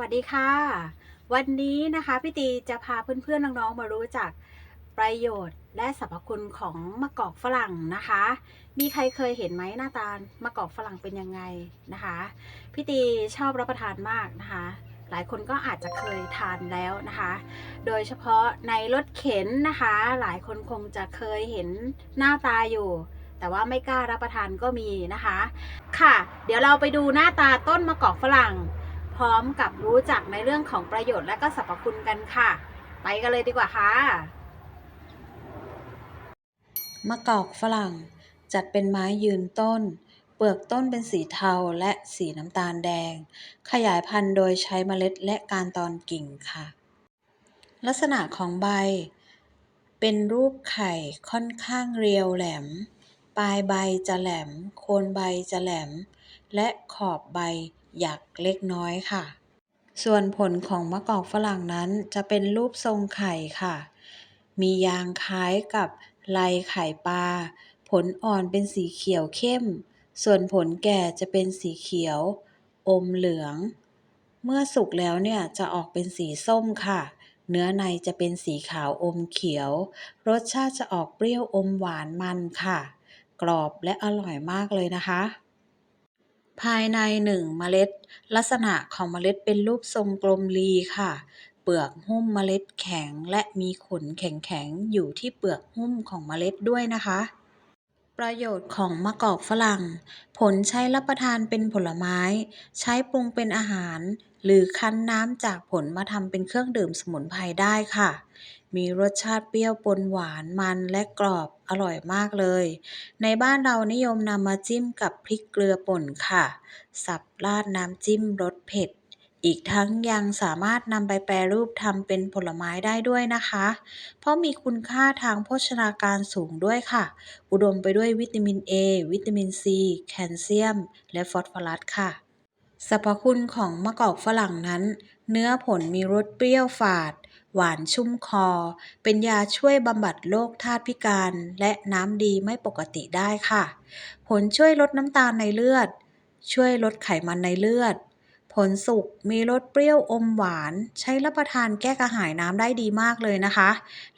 วัสดีค่ะ วันนี้นะคะพี่ตีจะพาเพื่อนๆน้องๆมารู้จักประโยชน์และสรรพคุณของมะกอกฝรั่งนะคะ มีใครเคยเห็นไหมหน้าตามะกอกฝรั่งเป็นยังไงนะคะพี่ตีชอบรับประทานมากนะคะ หลายคนก็อาจจะเคยทานแล้วนะคะ โดยเฉพาะในรถเข็นนะคะ หลายคนคงจะเคยเห็นหน้าตาอยู่แต่ว่าไม่กล้ารับประทานก็มีนะคะ ค่ะ เดี๋ยวเราไปดูหน้าตาต้นมะกอกฝรั่ง พร้อมกับรู้จักในเรื่องของประโยชน์และก็สรรพคุณกันค่ะ ไปกันเลยดีกว่าค่ะ มะกอกฝรั่งจัดเป็นไม้ยืนต้น เปลือกต้นเป็นสีเทาและสีน้ำตาลแดง ขยายพันธุ์โดยใช้เมล็ดและการตอนกิ่งค่ะ ลักษณะของใบ เป็นรูปไข่ค่อนข้างเรียวแหลม ปลายใบจะแหลม โคนใบจะแหลม และขอบใบ หยักเล็กน้อยค่ะ ส่วนผลของมะกอกฝรั่งนั้นจะเป็นรูปทรงไข่ค่ะ มียางคล้ายกับลายไข่ปลา ผลอ่อนเป็นสีเขียวเข้ม ส่วนผลแก่จะเป็นสีเขียว อมเหลือง เมื่อสุกแล้วเนี่ยจะออกเป็นสีส้มค่ะ เนื้อในจะเป็นสีขาวอมเขียว รสชาติจะออกเปรี้ยวอมหวานมันค่ะ กรอบและอร่อยมากเลยนะคะ ภายในหนึ่งเมล็ด ลักษณะของเมล็ดเป็นรูปทรงกลมรีค่ะ เปลือกหุ้มเมล็ดแข็งและมีขนแข็งๆ อยู่ที่เปลือกหุ้มของเมล็ดด้วยนะคะ ประโยชน์ของมะกอกฝรั่ง ผลใช้รับประทานเป็นผลไม้ ใช้ปรุงเป็นอาหาร หรือคั้นน้ำจากผลมาทำเป็นเครื่องดื่มสมุนไพรได้ค่ะ มีรสชาติเปรี้ยวปนหวานมันและกรอบอร่อยมากเลย ในบ้านเรานิยมนำมาจิ้มกับพริกเกลือป่นค่ะ สับราดน้ำจิ้มรสเผ็ด อีกทั้งยังสามารถนำไปแปรรูปทำเป็นผลไม้ได้ด้วยนะคะ เพราะมีคุณค่าทางโภชนาการสูงด้วยค่ะ อุดมไปด้วยวิตามิน A วิตามิน C แคลเซียม และฟอสฟอรัสค่ะ สรรพคุณของมะกอกฝรั่งนั้น เนื้อผลมีรสเปรี้ยวฝาด หวานชุ่มคอ เป็นยาช่วยบำบัดโรคธาตุพิการ และน้ำดีไม่ปกติได้ค่ะ ผลช่วยลดน้ำตาลในเลือด ช่วยลดไขมันในเลือด ผลสุกมีรสเปรี้ยวอมหวาน ใช้รับประทานแก้กระหายน้ำได้ดีมากเลยนะคะ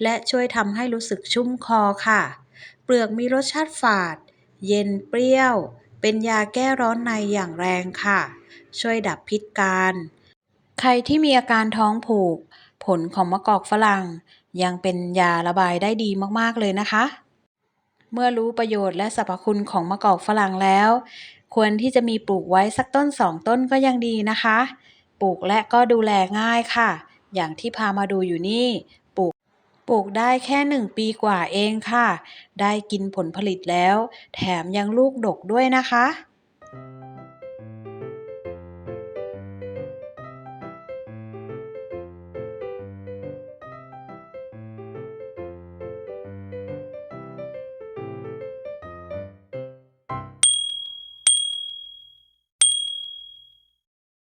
และช่วยทำให้รู้สึกชุ่มคอค่ะ เปลือกมีรสชาติฝาด เย็นเปรี้ยว เป็นยาแก้ร้อนในอย่างแรงค่ะช่วยดับพิษการ ใครที่มีอาการท้องผูก ผลของมะกอกฝรั่ง ยังเป็นยาระบายได้ดีมากๆเลยนะคะ เมื่อรู้ประโยชน์และสรรพคุณของมะกอกฝรั่งแล้ว ควรที่จะมีปลูกไว้สักต้นสองต้นก็ยังดีนะคะ ปลูกและก็ดูแลง่ายค่ะ อย่างที่พามาดูอยู่นี่ปลูกปลูกได้แค่หนึ่งปีกว่าเองค่ะ ได้กินผลผลิตแล้ว แถมยังลูกดกด้วยนะคะ